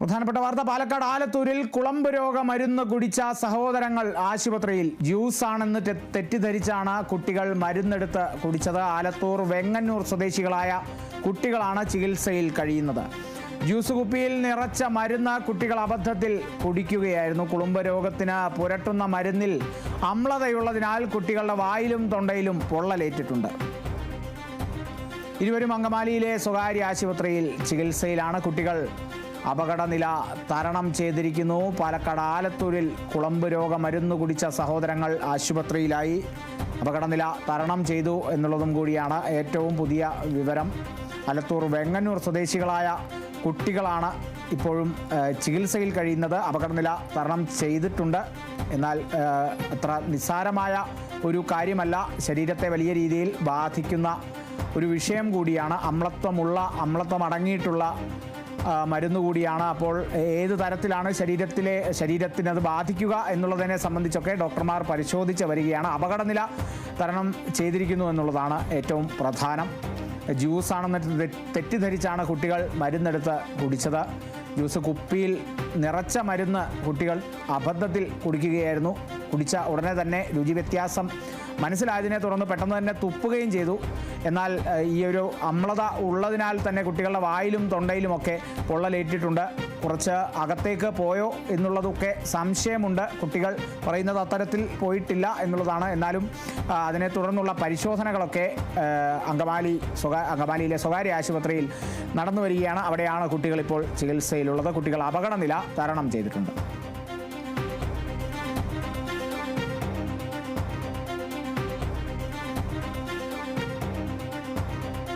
പ്രധാനപ്പെട്ട വാർത്ത പാലക്കാട് ആലത്തൂരിൽ കുളമ്പ് രോഗ മരുന്ന് കുടിച്ച സഹോദരങ്ങൾ ആശുപത്രിയിൽ ജ്യൂസ് ആണെന്ന് തെറ്റിദ്ധരിച്ചാണ് കുട്ടികൾ മരുന്നെടുത്ത് കുടിച്ചത്. ആലത്തൂർ വെങ്ങന്നൂർ സ്വദേശികളായ കുട്ടികളാണ് ചികിത്സയിൽ കഴിയുന്നത്. ജ്യൂസ് കുപ്പിയിൽ നിറച്ച മരുന്ന് കുട്ടികൾ അബദ്ധത്തിൽ കുടിക്കുകയായിരുന്നു. കുളമ്പ് രോഗത്തിന് പുരട്ടുന്ന മരുന്നിൽ അമ്ലതയുള്ളതിനാൽ കുട്ടികളുടെ വായിലും തൊണ്ടയിലും പൊള്ളലേറ്റിട്ടുണ്ട്. ഇരുവരും അങ്കമാലിയിലെ സ്വകാര്യ ആശുപത്രിയിൽ ചികിത്സയിലാണ് കുട്ടികൾ അപകടനില തരണം ചെയ്തിരിക്കുന്നു. പാലക്കാട് ആലത്തൂരിൽ കുളമ്പ് രോഗ മരുന്ന് കുടിച്ച സഹോദരങ്ങൾ ആശുപത്രിയിലായി. അപകടനില തരണം ചെയ്തു എന്നുള്ളതും കൂടിയാണ് ഏറ്റവും പുതിയ വിവരം. ആലത്തൂർ വെങ്ങന്നൂർ സ്വദേശികളായ കുട്ടികളാണ് ഇപ്പോഴും ചികിത്സയിൽ കഴിയുന്നത്. അപകടനില തരണം ചെയ്തിട്ടുണ്ട്. എന്നാൽ അത്ര നിസ്സാരമായ ഒരു കാര്യമല്ല. ശരീരത്തെ വലിയ രീതിയിൽ ബാധിക്കുന്ന ഒരു വിഷയം കൂടിയാണ്. അമ്ലത്വമുള്ള അമ്ലത്വം അടങ്ങിയിട്ടുള്ള മരുന്ന് കൂടിയാണ്. അപ്പോൾ ഏത് തരത്തിലാണ് ശരീരത്തിലെ ശരീരത്തിന് അത് ബാധിക്കുക എന്നുള്ളതിനെ സംബന്ധിച്ചൊക്കെ ഡോക്ടർമാർ പരിശോധിച്ച് വരികയാണ്. അപകടനില തരണം ചെയ്തിരിക്കുന്നു എന്നുള്ളതാണ് ഏറ്റവും പ്രധാനം. ജ്യൂസ് ആണെന്ന് തെറ്റിദ്ധരിച്ചാണ് കുട്ടികൾ മരുന്നെടുത്ത് കുടിച്ചത്. ജ്യൂസ് കുപ്പിയിൽ നിറച്ച മരുന്ന് കുട്ടികൾ അബദ്ധത്തിൽ കുടിക്കുകയായിരുന്നു. കുടിച്ച ഉടനെ തന്നെ രുചി വ്യത്യാസം മനസ്സിലായതിനെ തുടർന്ന് പെട്ടെന്ന് തന്നെ തുപ്പുകയും ചെയ്തു. എന്നാൽ ഈ ഒരു അമ്ലത ഉള്ളതിനാൽ തന്നെ കുട്ടികളുടെ വായിലും തൊണ്ടയിലുമൊക്കെ പൊള്ളലേറ്റിട്ടുണ്ട്. കുറച്ച് അകത്തേക്ക് പോയോ എന്നുള്ളതൊക്കെ സംശയമുണ്ട്. കുട്ടികൾ പറയുന്നത് അത്തരത്തിൽ പോയിട്ടില്ല എന്നുള്ളതാണ്. എന്നാലും അതിനെ തുടർന്നുള്ള പരിശോധനകളൊക്കെ അങ്കമാലി സ്വകാ അങ്കമാലിയിലെ സ്വകാര്യ ആശുപത്രിയിൽ നടന്നു വരികയാണ്. അവിടെയാണ് കുട്ടികൾ ഇപ്പോൾ ചികിത്സയിലുള്ളത്. കുട്ടികൾ അപകടനില തരണം ചെയ്തിട്ടുണ്ട്.